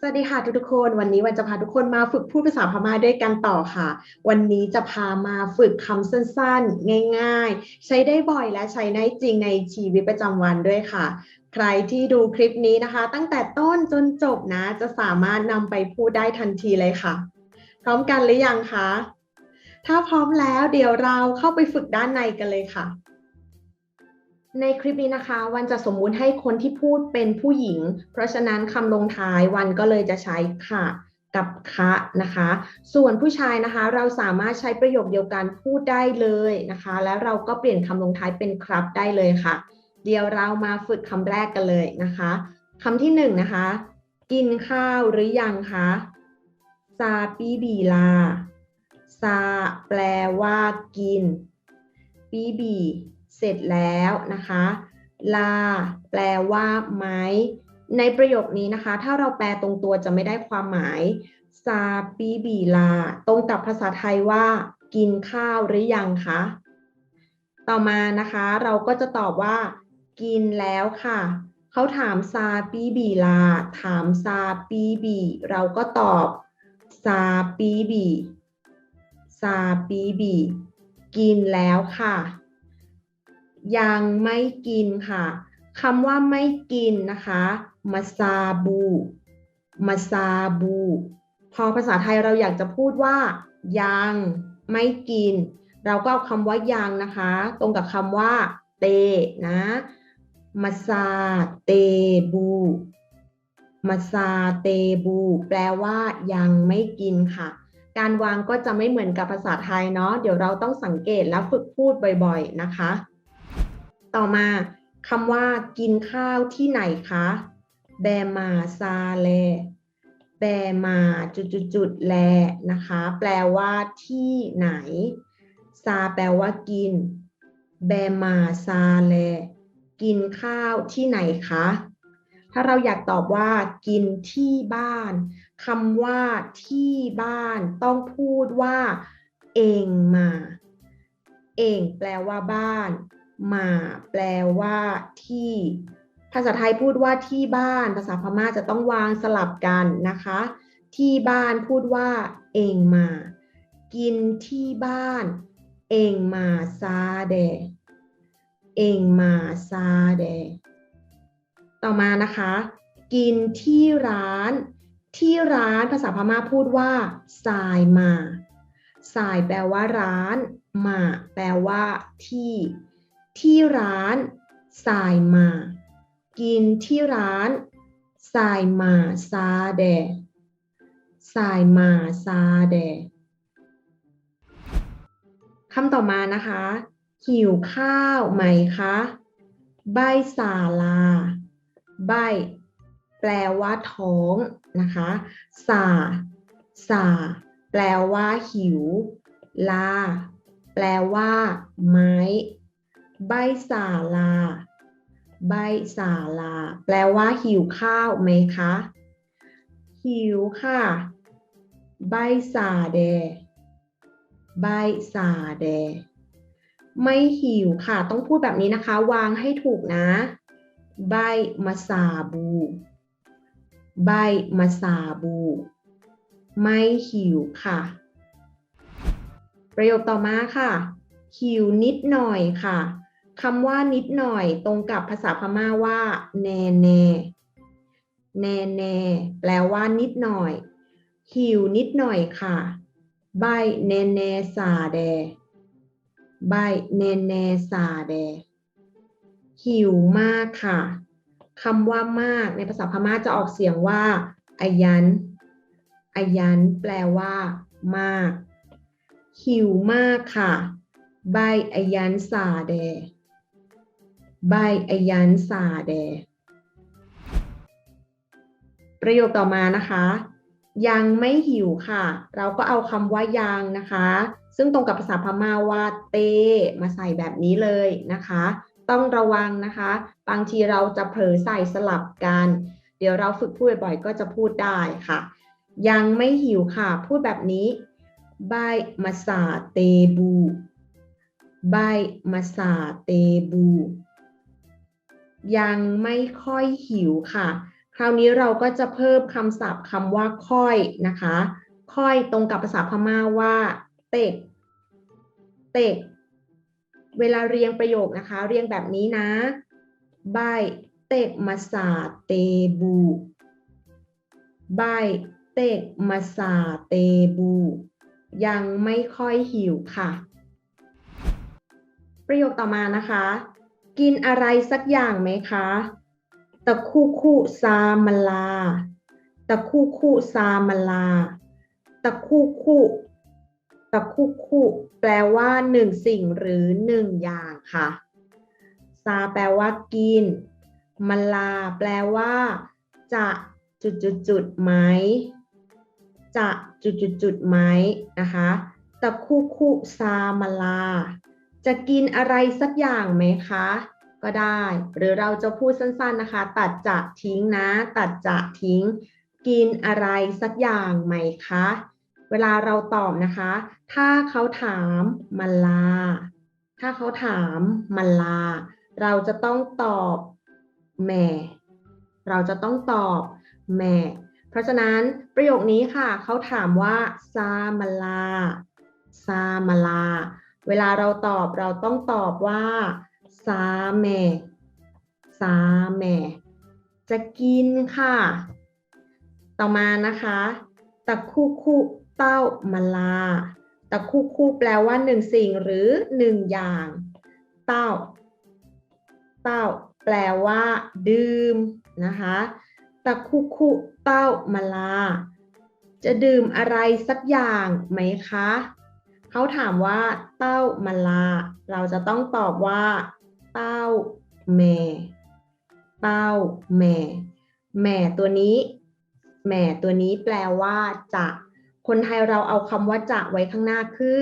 สวัสดีค่ะทุกๆคนวันนี้วันจะพาทุกคนมาฝึกพูดภาษาพม่าด้วยกันต่อค่ะ วันนี้จะพามาฝึกคำสั้นๆ ง่ายๆ ใช้ได้บ่อยและใช้ได้จริงในชีวิตประจำวันด้วยค่ะ ใครที่ดูคลิปนี้นะคะ ตั้งแต่ต้นจนจบนะ จะสามารถนำไปพูดได้ทันทีเลยค่ะ พร้อมกันหรือยังคะถ้าพร้อมแล้วเดี๋ยวเราเข้าไปฝึกด้านในกันเลยค่ะ ในคลิปนี้นะคะ วันจะสมมุติให้คนที่พูดเป็นผู้หญิง เพราะฉะนั้นคำลงท้ายวันก็เลยจะใช้ค่ะกับคะนะคะ ส่วนผู้ชายนะคะ เราสามารถใช้ประโยคเดียวกันพูดได้เลยนะคะ แล้วเราก็เปลี่ยนคำลงท้ายเป็นครับได้เลยค่ะ เดี๋ยวเรามาฝึกคำแรกกันเลยนะคะคำที่หนึ่งนะคะ กินข้าวหรือยังคะซาปีบีลาซาแปลว่ากินปีบี เสร็จแล้วนะคะลาแปลว่าไหมในประโยคนี้นะคะ ถ้าเราแปลตรงตัวจะไม่ได้ความหมายซาปีบีลา ตรงกับภาษาไทยว่า กินข้าวหรือยังคะ ต่อมานะคะ เราก็จะตอบว่า กินแล้วค่ะ เขาถามซาปีบีลา ถามซาปีบี เราก็ตอบซาปีบีซาปีบี กินแล้วค่ะ ยังไม่กินค่ะคำว่าไม่กินนะคะมาซาบูมาซาบูพอภาษาไทยเราอยากจะพูดว่า ยังไม่กิน เราก็เอาคำว่ายังนะคะ ตรงกับคำว่า เตนะมาซาเตบูมาซาเตบู แปลว่ายังไม่กินค่ะ การวางก็จะไม่เหมือนกับภาษาไทยเนาะเดี๋ยวเราต้องสังเกตแล้วฝึกพูดบ่อย ๆ นะคะ ต่อมาคำว่ากินข้าวที่ไหนคะ แบมาซาแล แบมาจุดจุดจุดแลนะคะ แปลว่าที่ไหน ซาแปลว่ากิน แบมาซาแล กินข้าวที่ไหนคะ ถ้าเราอยากตอบว่ากินที่บ้านคำว่าที่บ้านต้องพูดว่า เองมา เองแปลว่าบ้าน มาแปลว่าที่ ภาษาไทยพูดว่าที่บ้าน ภาษาพม่าจะต้องวางสลับกันนะคะ ที่บ้านพูดว่าเองมา กินที่บ้าน เองมาซาเด เองมาซาเด ต่อมานะคะ กินที่ร้าน ที่ร้านภาษาพม่าพูดว่าสายมาสายแปลว่าร้าน มา แปลว่าที่ ที่ร้านสายมา กินที่ร้านสายมาซาเดสายมาซาเดคำต่อมานะคะ หิวข้าวไหมคะ ใบสาลา ใบ แปลว่าท้องนะคะ สา สา แปลว่าหิว ลา แปลว่า ไม้ ใบสาลา ใบสาลา แปลว่าหิวข้าวไหมคะ หิวค่ะ ใบสาเดใบสาเดไม่หิวค่ะ ต้องพูดแบบนี้นะคะ วางให้ถูกนะ ใบมาซาบู ใบมาซาบู ไม่หิวค่ะ ประโยคต่อมาค่ะหิวนิดหน่อยค่ะ คำว่านิดหน่อยตรงกับภาษาพม่าว่าแน่แน่แน่แน่แปลว่านิดหน่อย หิวนิดหน่อยค่ะใบแน่แน่ซาเดใบแน่แน่ซาเดหิวมากค่ะคำว่ามากในภาษาพม่าจะออกเสียงว่าอายันอายันแปลว่า มาก หิวมากค่ะใบอายันซาเด ใบอายันซาเดประโยคต่อมานะคะ ยังไม่หิวค่ะ เราก็เอาคำว่ายังนะคะ ซึ่งตรงกับภาษาพม่าว่าเต มาใส่แบบนี้เลยนะคะ ต้องระวังนะคะ บางทีเราจะเผลอใส่สลับกัน เดี๋ยวเราฝึกพูดบ่อยๆ ก็จะพูดได้ค่ะ ยังไม่หิวค่ะ พูดแบบนี้ใบมาซาเตบูใบมาซาเตบู ยังไม่ค่อยหิวค่ะ คราวนี้เราก็จะเพิ่มคำศัพท์คำว่าค่อยนะคะ ค่อยตรงกับภาษาพม่าว่า เตกเตกเวลาเรียงประโยคนะคะ เรียงแบบนี้นะใบเตกมาสาเตบูใบเตกมาสาเตบู ยังไม่ค่อยหิวค่ะ ประโยคต่อมานะคะ กินอะไรสักอย่างไหมคะตะคู่คู่ซามลาตะคู่คู่ซามลาตะคู่คู่ตะคู่คู่แปลว่าหนึ่งสิ่งหรือหนึ่งอย่างค่ะซาแปลว่ากินมลา แปลว่า จะจุดจุดจุดไหมจะจุดจุดจุดไหมนะคะตะคู่คู่ซามลา จะกินอะไรสักอย่างไหมคะ ก็ได้ หรือเราจะพูดสั้นๆนะคะ ตัดจะทิ้งนะ ตัดจะทิ้ง กินอะไรสักอย่างไหมคะ เวลาเราตอบนะคะ ถ้าเขาถามมาลา ถ้าเขาถามมาลา เราจะต้องตอบแม่ เราจะต้องตอบแม่ เพราะฉะนั้นประโยคนี้ค่ะ เขาถามว่าซามาลาซามาลา เวลาเราตอบเราต้องตอบว่าซาแม่ซาแม่จะกินค่ะ ต่อมานะคะตะคู่คู่เต้ามาลาตะคู่คู่แปลว่าหนึ่งสิ่งหรือหนึ่งอย่าง เต้า เต้า แปลว่า ดื่มนะคะตะคู่คู่เต้ามาลา จะดื่มอะไรสักอย่างไหมคะ เขาถามว่า เต้ามาลา เราจะต้องตอบว่า เต้าแม่เต้าแม่แม่ตัวนี้แม่ตัวนี้แปลว่าจะ คนไทยเราเอาคำว่าจะไว้ข้างหน้าคือ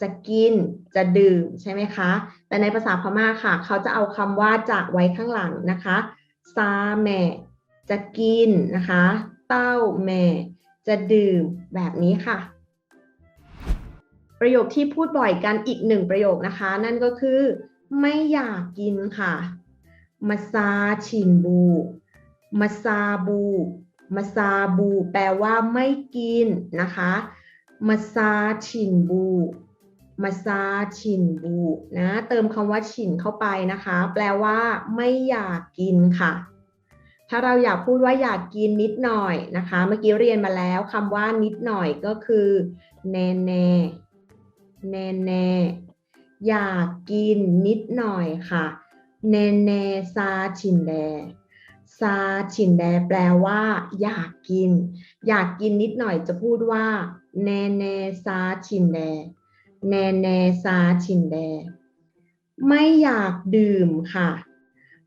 จะกิน จะดื่มใช่ไหมคะ แต่ในภาษาพม่าค่ะ เขาจะเอาคำว่าจะไว้ข้างหลังนะคะซาแม่จะกินนะคะ เต้าแม่จะดื่มแบบนี้ค่ะ ประโยคที่พูดบ่อยกันอีกหนึ่งประโยคนะคะ นั่นก็คือ ไม่อยากกินค่ะมาซาชินบูมาซาบูมาซาบู แปลว่าไม่กินนะคะมาซาชินบูมาซาชินบูนะเติมคำว่าชินเข้าไปนะคะ แปลว่าไม่อยากกินค่ะ ถ้าเราอยากพูดว่าอยากกินนิดหน่อยนะคะ เมื่อกี้เรียนมาแล้วคำว่านิดหน่อยก็คือแน่แน แน่แน่อยากกินนิดหน่อยค่ะ แน่แน่ซาชินแดซาชินแดแปลว่า อยากกิน อยากกินนิดหน่อยจะพูดว่า แน่แน่ซาชินแดแน่แน่ซาชินแดไม่อยากดื่มค่ะ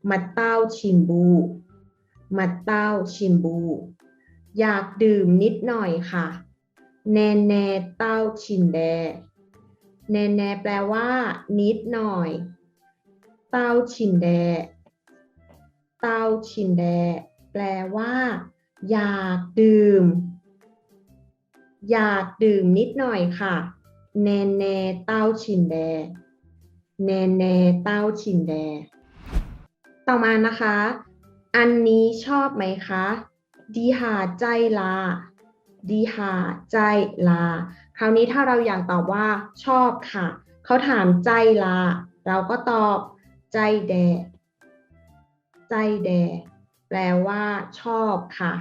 มาเต้าชิมบูมาเต้าชิมบู อยากดื่มนิดหน่อยค่ะ แน่แน่เต้าชินแด แน่แน่แปลว่า นิดหน่อย เต้าชินแด เต้าชินแด แปลว่า อยากดื่ม อยากดื่มนิดหน่อยค่ะ แน่แน่เต้าชินแด แน่แน่เต้าชินแด ต่อมานะคะ อันนี้ชอบไหมคะ ดีหาใจลาดีหาใจลา ราวนี้ถ้าเราอยากตอบว่าชอบค่ะ เขาถามใจลา เราก็ตอบใจแด ใจแด แปลว่าชอบค่ะ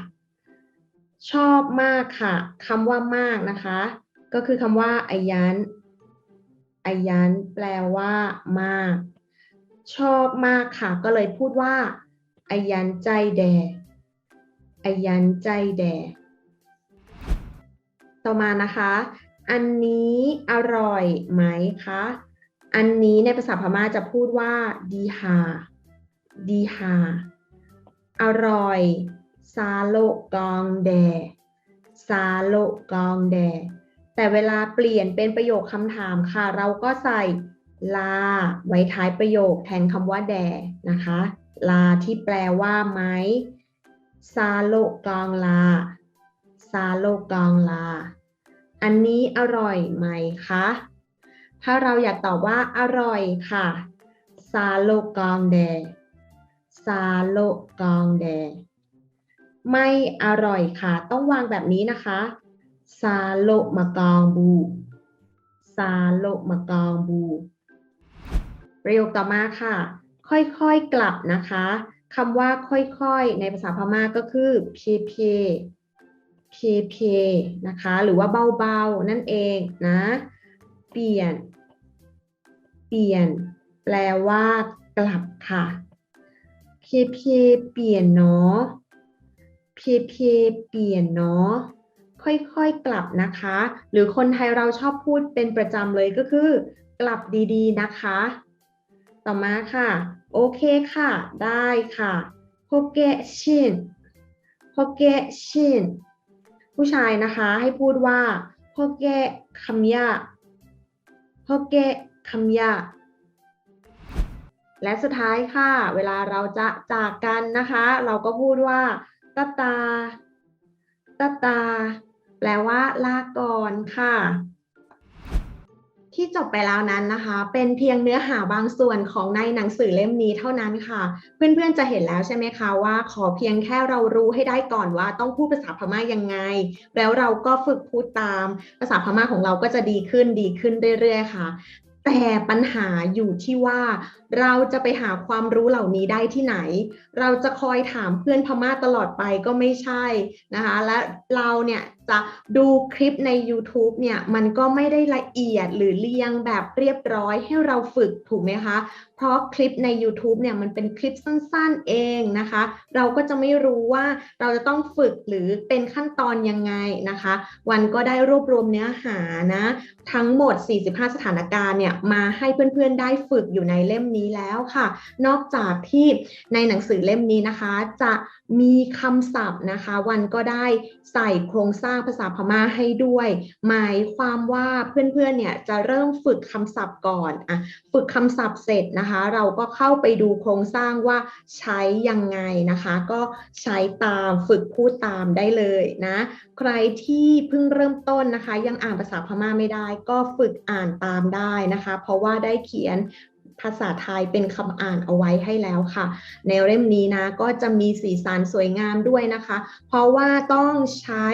ชอบมากค่ะคำว่ามากนะคะ ก็คือคำว่าอายันอายันแปลว่ามาก ชอบมากค่ะ ก็เลยพูดว่าอายันใจแดอายันใจแดต่อมานะคะ อันนี้อร่อยไหมคะ อันนี้ในภาษาพม่าจะพูดว่าดีฮาดีฮาอร่อย ซาโลกองแด ซาโลกองแด แต่เวลาเปลี่ยนเป็นประโยคคำถามค่ะ เราก็ใส่ลาไว้ท้ายประโยคแทนคำว่าแดนะคะ ลาที่แปลว่าไหมซาโลกองลา ซาโลกองลา อันนี้อร่อยไหมคะ ถ้าเราอยากตอบว่าอร่อยค่ะซาโลกองแดซาโลกองแดไม่อร่อยค่ะ ต้องวางแบบนี้นะคะซาโลมะกองบูซาโลมะกองบู ประโยคต่อมาค่ะ ค่อยๆกลับนะคะคำว่าค่อยๆ ในภาษาพม่าก็คือเพเพเพ เพนะคะ หรือว่าเบาๆ นั่นเองนะ เปลี่ยน เปลี่ยน แปลว่ากลับค่ะเพเพเปลี่ยนเนาะเพเพเปลี่ยนเนาะค่อยๆกลับนะคะ หรือคนไทยเราชอบพูดเป็นประจำเลยก็คือ กลับดีๆนะคะ ต่อมาค่ะ โอเคค่ะ ได้ค่ะโฮเกชินโฮเกชิน ผู้ชายนะคะ ให้พูดว่าโฮเกคัมยะโฮเกคัมยะและสุดท้ายค่ะ เวลาเราจะจากกันนะคะ เราก็พูดว่าตาตาตาตา แปลว่าลาก่อนค่ะ ที่จบไปแล้วนั้นนะคะ เป็นเพียงเนื้อหาบางส่วนของในหนังสือเล่มนี้เท่านั้นค่ะ เพื่อนๆจะเห็นแล้วใช่ไหมคะว่า ขอเพียงแค่เรารู้ให้ได้ก่อนว่าต้องพูดภาษาพม่ายังไง แล้วเราก็ฝึกพูดตาม ภาษาพม่าของเราก็จะดีขึ้นดีขึ้นเรื่อยๆค่ะ แต่ปัญหาอยู่ที่ว่า เราจะไปหาความรู้เหล่านี้ได้ที่ไหน เราจะคอยถามเพื่อนพม่าตลอดไปก็ไม่ใช่นะคะ และเราเนี่ยจะดูคลิปใน YouTube เนี่ยมันก็ไม่ได้ละเอียดหรือเรียงแบบเรียบร้อยให้เราฝึกถูกไหมคะ เพราะคลิปใน YouTube เนี่ยมันเป็นคลิปสั้นๆเองนะคะ เราก็จะไม่รู้ว่าเราจะต้องฝึกหรือเป็นขั้นตอนยังไงนะคะ วันก็ได้รวบรวมเนื้อหานะทั้งหมด 45 สถานการณ์เนี่ยมาให้เพื่อนๆได้ฝึกอยู่ในเล่มนี้แล้วค่ะ นอกจากที่ในหนังสือเล่มนี้นะคะ จะมีคำศัพท์นะคะ วันก็ได้ใส่โครงสร้างภาษาพม่าให้ด้วย หมายความว่าเพื่อนๆเนี่ยจะเริ่มฝึกคำศัพท์ก่อนอะฝึกคำศัพท์เสร็จนะคะ เราก็เข้าไปดูโครงสร้างว่าใช้ยังไงนะคะ ก็ใช้ตามฝึกพูดตามได้เลยนะใครที่เพิ่งเริ่มต้นนะคะ ยังอ่านภาษาพม่าไม่ได้ ก็ฝึกอ่านตามได้นะคะ เพราะว่าได้เขียน ภาษาไทยเป็นคำอ่านเอาไว้ให้แล้วค่ะ ในเล่มนี้นะก็จะมีสีสันสวยงามด้วยนะคะ เพราะว่าต้องใช้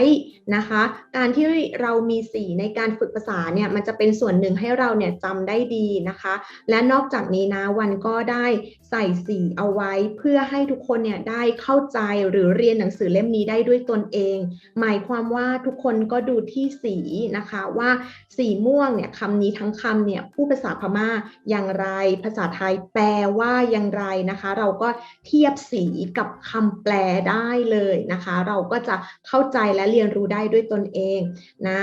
นะคะ การที่เรามีสีในการฝึกภาษาเนี่ยมันจะเป็นส่วนหนึ่งให้เราเนี่ยจำได้ดีนะคะ และนอกจากนี้นะวันก็ได้ใส่สีเอาไว้เพื่อให้ทุกคนเนี่ยได้เข้าใจหรือเรียนหนังสือเล่มนี้ได้ด้วยตนเอง หมายความว่าทุกคนก็ดูที่สีนะคะว่าสีม่วงเนี่ยคำนี้ทั้งคำเนี่ยผู้ภาษาพม่าอย่างไรภาษาไทยแปลว่าอย่างไรนะคะ เราก็เทียบสีกับคำแปลได้เลยนะคะ เราก็จะเข้าใจและเรียนรู้ได้ด้วยตนเองนะ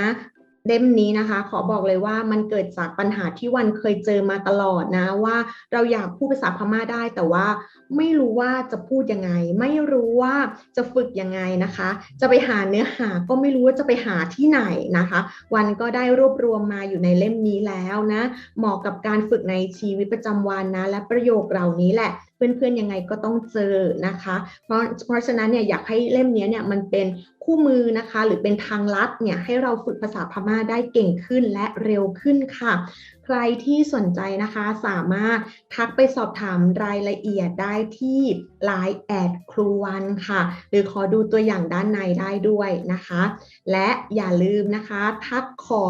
เล่มนี้นะคะ ขอบอกเลยว่ามันเกิดจากปัญหาที่วันเคยเจอมาตลอดนะ ว่าเราอยากพูดภาษาพม่าได้ แต่ว่าไม่รู้ว่าจะพูดยังไง ไม่รู้ว่าจะฝึกยังไงนะคะ จะไปหาเนื้อหาก็ไม่รู้ว่าจะไปหาที่ไหนนะคะ วันก็ได้รวบรวมมาอยู่ในเล่มนี้แล้วนะ เหมาะกับการฝึกในชีวิตประจำวันนะ และประโยคเหล่านี้แหละเพื่อนๆยังไงก็ต้องเจอนะคะ เพราะเพราะฉะนั้นเนี่ยอยากให้เล่มนี้เนี่ยมันเป็นคู่มือนะคะ หรือเป็นทางลัดเนี่ยให้เราฝึกภาษาพม่าได้เก่งขึ้นและเร็วขึ้นค่ะ ใครที่สนใจนะคะสามารถทักไปสอบถามรายละเอียดได้ที่ Line แอดครูวันค่ะ หรือขอดูตัวอย่างด้านในได้ด้วยนะคะ และอย่าลืมนะคะ ทักขอ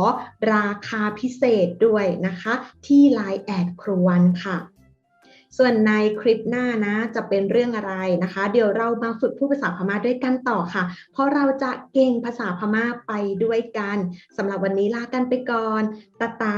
ราคาพิเศษด้วยนะคะ ที่ Line แอดครูวันค่ะ ส่วนในคลิปหน้านะจะเป็นเรื่องอะไรนะคะ เดี๋ยวเรามาฝึกพูดภาษาพม่าด้วยกันต่อค่ะ เพราะเราจะเก่งภาษาพม่าไปด้วยกันสำหรับวันนี้ลากันไปก่อนตาตา